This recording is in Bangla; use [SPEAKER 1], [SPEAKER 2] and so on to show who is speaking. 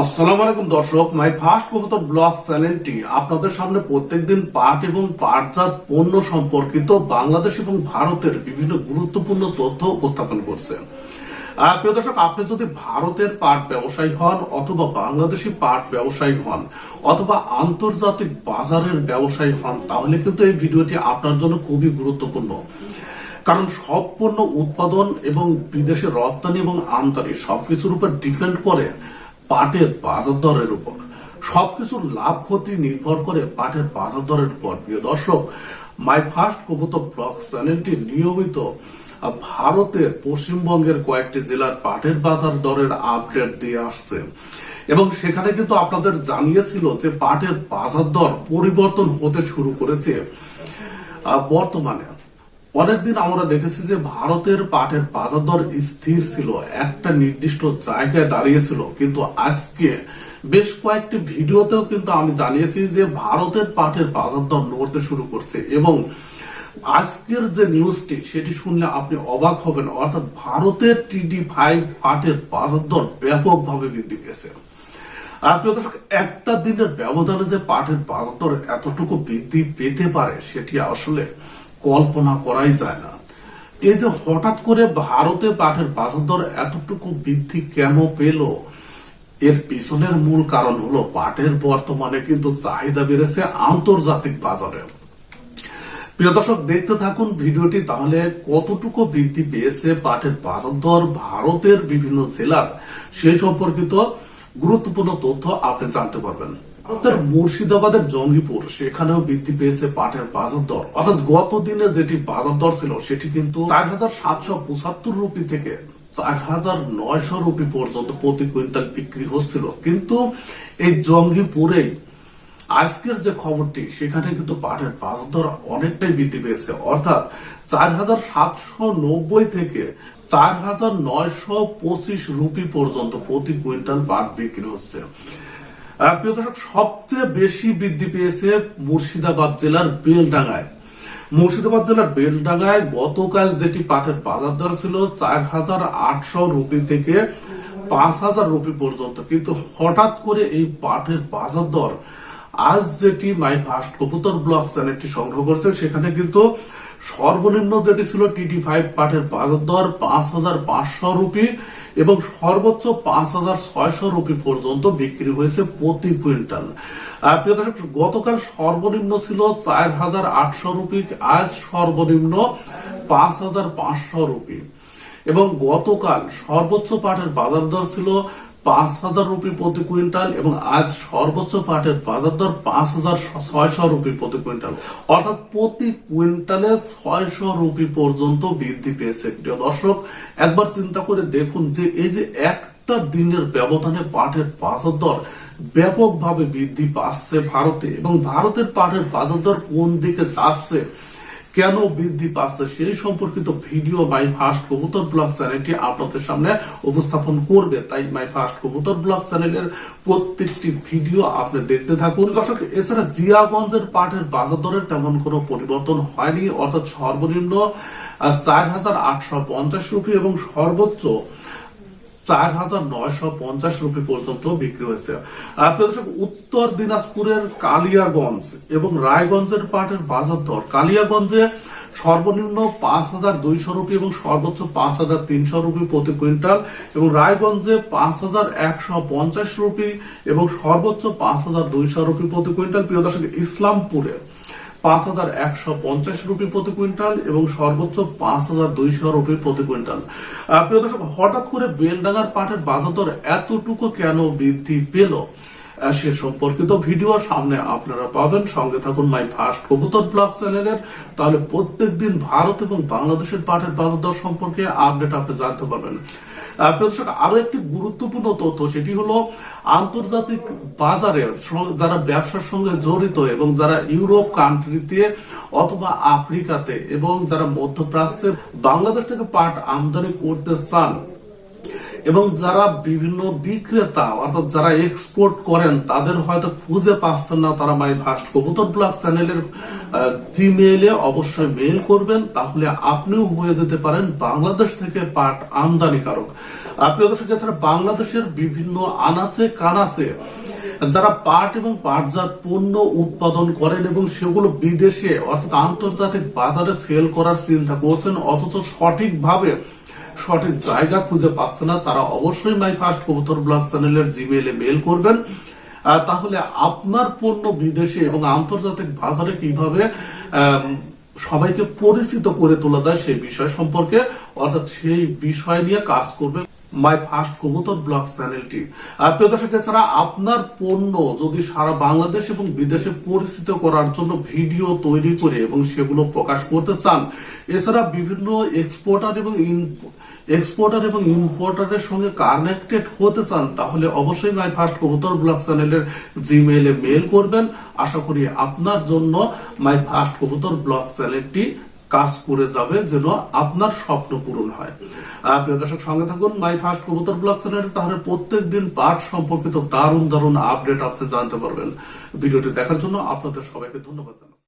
[SPEAKER 1] আসসালামু আলাইকুম দর্শক মাই ফার্স্ট কবুতর ব্লগ চ্যানেলটি আপনাদের সামনে প্রত্যেকদিন পাট এবং পাটজাত পণ্য সম্পর্কিত বাংলাদেশ এবং ভারতের বিভিন্ন গুরুত্বপূর্ণ তথ্য উপস্থাপন করছে। প্রিয় দর্শক, আপনি যদি ভারতের পাট ব্যবসায়ী হন অথবা বাংলাদেশি পাট ব্যবসায়ী হন অথবা আন্তর্জাতিক বাজারের ব্যবসায়ী হন, তাহলে কিন্তু এই ভিডিওটি আপনার জন্য খুবই গুরুত্বপূর্ণ। কারণ সব পণ্য উৎপাদন এবং বিদেশে রপ্তানি এবং আমদানি সবকিছুর উপর ডিপেন্ড করে পাটের বাজার দরের উপর। সবকিছুর লাভ ক্ষতি নির্ভর করে পাটের বাজার দরের উপর। প্রিয় দর্শক, মাই ফার্স্ট কবুতর ব্লগ চ্যানেলটি নিয়মিত ভারতের পশ্চিমবঙ্গের কয়েকটি জেলার পাটের বাজার দরের আপডেট দিয়ে আসছে। এবং সেখানে কিন্তু আপনাদের জানিয়েছিল যে পাটের বাজার দর পরিবর্তন হতে শুরু করেছে। বর্তমানে অনেকদিন আমরা দেখেছি যে ভারতের পাটের বাজার দর স্থির ছিল, একটা নির্দিষ্ট জায়গায় দাঁড়িয়েছিল। কিন্তু আজকে বেশ কয়েকটি ভিডিওতেও কিন্তু আমি জানিয়েছি যে ভারতের পাটের বাজার দর নড়তে শুরু করছে এবং আজকের যে নিউজটি, সেটি শুনলে আপনি অবাক হবেন। অর্থাৎ ভারতের টিডি ফাইভ পাটের বাজার দর ব্যাপকভাবে বৃদ্ধি পেয়েছে। আর প্রিয় দর্শক, একটা দিনের ব্যবধানে যে পাটের বাজার দর এতটুকু বৃদ্ধি পেতে পারে, সেটি আসলে কল্পনা করাই যায় না। এই যে হঠাৎ করে ভারতে পাঠের বাজার দর এতটুকু বৃদ্ধি কেন পেল? এর পিছনের মূল কারণ হলো পাটের বর্তমানে কিন্তু চাহিদা বেড়েছে আন্তর্জাতিক বাজারে। প্রিয় দর্শক, দেখতে থাকুন ভিডিওটি, তাহলে কতটুকু বৃদ্ধি পেয়েছে পাটের বাজার দর ভারতের বিভিন্ন জেলার, সেই সম্পর্কিত গুরুত্বপূর্ণ তথ্য আপনি জানতে পারবেন। ভারতের মুর্শিদাবাদের জঙ্গিপুর, সেখানেও বৃদ্ধি পেয়েছে পাটের বাজার দর। অর্থাৎ গত দিনে যেটি বাজার দর ছিল, সেটি কিন্তু চার হাজার সাতশো পঁচাত্তর রুপি থেকে চার হাজার নয়শো রুপি পর্যন্ত প্রতি কুইন্টাল বিক্রি হচ্ছিল। কিন্তু এই জঙ্গিপুরেই আজকের যে খবরটি, সেখানে কিন্তু পাটের বাজার দর অনেকটাই বৃদ্ধি পেয়েছে। অর্থাৎ চার হাজার সাতশো নব্বই থেকে চার হাজার নয়শো পঁচিশ রুপি পর্যন্ত প্রতি কুইন্টাল পাট বিক্রি হচ্ছে। সবচেয়ে বেশি বৃদ্ধি পেয়েছে মুর্শিদাবাদ জেলার বেলডাঙ্গায়। মুর্শিদাবাদ জেলার বেলডাঙ্গায় গতকাল যেটি পাটের বাজার দর ছিল চার হাজার আটশো রুপি থেকে পাঁচ হাজার রুপি পর্যন্ত। কিন্তু হঠাৎ করে এই পাটের বাজার দর, আজ যেটি মাই ফার্স্ট কবুতর ব্লগ চ্যানেলটি সংগ্রহ করছে, সেখানে কিন্তু সর্বনিম্ন যেটি ছিল টিটি ফাইভ বাজার দর পাঁচ হাজার পাঁচশো রুপি এবং সর্বোচ্চ পাঁচ হাজার ছয়শো রুপি পর্যন্ত বিক্রি হয়েছে প্রতি কুইন্টাল। প্রিয় দর্শক, গতকাল সর্বনিম্ন ছিল চার হাজার আটশো রুপি, আজ সর্বনিম্ন পাঁচ হাজার পাঁচশো রুপি। এবং গতকাল সর্বোচ্চ পাটের বাজার দর ছিল পাঁচ হাজার রুপি প্রতি কুইন্টাল এবং আজ সর্বোচ্চ পাটের বাজার দর পাঁচ হাজার ছয়শো রুপি প্রতি কুইন্টাল। অর্থাৎ প্রতি কুইন্টালে ছয়শো রুপি পর্যন্ত বৃদ্ধি পেয়েছে। প্রিয় দর্শক, একবার চিন্তা করে দেখুন যে এই যে একটা দিনের ব্যবধানে পাটের বাজার দর ব্যাপকভাবে বৃদ্ধি পাচ্ছে ভারতে এবং ভারতের পাটের বাজার দর কোন দিকে যাচ্ছে কেন বৃদ্ধি পাচ্ছে সেই সম্পর্কিত ভিডিও মাই ফার্স্ট কবুতর ব্লগ চ্যানেলটি আপনাদের সামনে উপস্থাপন করবে। তাই মাই ফার্স্ট কবুতর ব্লগ চ্যানেলের প্রত্যেকটি ভিডিও আপনি দেখতে থাকুন। দর্শক, এছাড়া জিয়াগঞ্জের পাটের বাজার দরের তেমন কোনো পরিবর্তন হয়নি। অর্থাৎ সর্বনিম্ন চার হাজার আটশো পঞ্চাশ রুপি এবং সর্বোচ্চ চার হাজার নয়শো পঞ্চাশ রুপি পর্যন্ত বিক্রি হয়েছে। দর্শক, উত্তর দিনাজপুরের কালিয়াগঞ্জ এবং রায়গঞ্জের পাটের বাজার দর। কালিয়াগঞ্জে সর্বনিম্ন পাঁচ হাজার দুইশো রুপি এবং সর্বোচ্চ পাঁচ হাজার তিনশো রুপি প্রতি কুইন্টাল এবং রায়গঞ্জে পাঁচ হাজার একশো পঞ্চাশ রুপি এবং সর্বোচ্চ পাঁচ হাজার দুইশো রুপি প্রতি কুইন্টাল। প্রিয় দর্শক ইসলামপুরে পাঁচ হাজার একশো পঞ্চাশ রুপি প্রতি কুইন্টাল এবং সর্বোচ্চ পাঁচ হাজার দুইশো রুপি প্রতি কুইন্টাল। প্রিয় দর্শক, হঠাৎ করে বেলডাঙ্গার পাটের বাজার দর এতটুকু কেন বৃদ্ধি পেল? সে সম্পর্কিত ভিডিও সামনে আপনারা পাবেন। সঙ্গে থাকুন মাই ফার্স্ট কবুতর ব্লগ চ্যানেলের। তাহলে প্রত্যেকদিন ভারত এবং বাংলাদেশের পাটের বাজার দর সম্পর্কে আপডেট আপনি জানতে পারবেন। আহ, প্রিয় দর্শক আরও একটি গুরুত্বপূর্ণ তথ্য সেটি হলো আন্তর্জাতিক বাজারে যারা ব্যবসার সঙ্গে জড়িত এবং যারা ইউরোপ কান্ট্রিতে অথবা আফ্রিকাতে এবং যারা মধ্যপ্রাচ্যে বাংলাদেশ থেকে পাট আমদানি করতে চান এবং যারা বিভিন্ন বিক্রেতা, অর্থাৎ যারা এক্সপোর্ট করেন, তাদের হয়তো খুঁজে পাচ্ছেন না, তারা মাই ফার্স্ট কবুতর ব্লগ চ্যানেলের জিমেইলে অবশ্যই মেইল করবেন, তাহলে আপনিও হয়ে যেতে পারেন বাংলাদেশ থেকে পাট আমদানিকারক। আপনি দর্শক এছাড়া বাংলাদেশের বিভিন্ন আনাচে কানাচে, যারা পাট এবং পাটজাত পণ্য উৎপাদন করেন এবং সেগুলো বিদেশে, অর্থাৎ আন্তর্জাতিক বাজারে সেল করার চিন্তা করছেন, অথচ সঠিকভাবে সঠিক জায়গা খুঁজে পাচ্ছে না, তারা অবশ্যই মাই ফার্স্ট কবুতর ব্লগ চ্যানেলের জিমেইলে মেল করবেন। তাহলে আপনার পণ্য বিদেশে এবং আন্তর্জাতিক বাজারে কীভাবে সবাইকে পরিচিত করে তোলা যায় সেই বিষয় সম্পর্কে, অর্থাৎ সেই বিষয় নিয়ে কাজ করবে মাই ফার্স্ট কবুতর ব্লগ চ্যানেলটি প্রিয় দর্শক, এছাড়া আপনার পণ্য যদি সারা বাংলাদেশ এবং বিদেশে পরিচিত করার জন্য ভিডিও তৈরি করে এবং সেগুলো প্রকাশ করতে চান, এছাড়া বিভিন্ন এক্সপোর্টার এবং এক্সপোর্টার এবং ইম্পোর্টারের সঙ্গে কানেক্টেড হতে চান, তাহলে অবশ্যই মাই ফার্স্ট কবুতর ব্লগ চ্যানেলের জিমেইলে মেল করবেন। আশা করি আপনার জন্য মাই ফার্স্ট কবুতর ব্লগ চ্যানেলটি কাজ করে যাবে, যেন আপনার স্বপ্ন পূরণ হয়। প্রিয় দর্শক, সঙ্গে থাকুন মাই ফার্স্ট কবুতর ব্লগ চ্যানেলে তাহলে প্রত্যেক দিন পাঠ সম্পর্কিত দারুণ দারুণ আপডেট আপনি জানতে পারবেন। ভিডিওটি দেখার জন্য আপনাদের সবাইকে ধন্যবাদ জানাচ্ছি।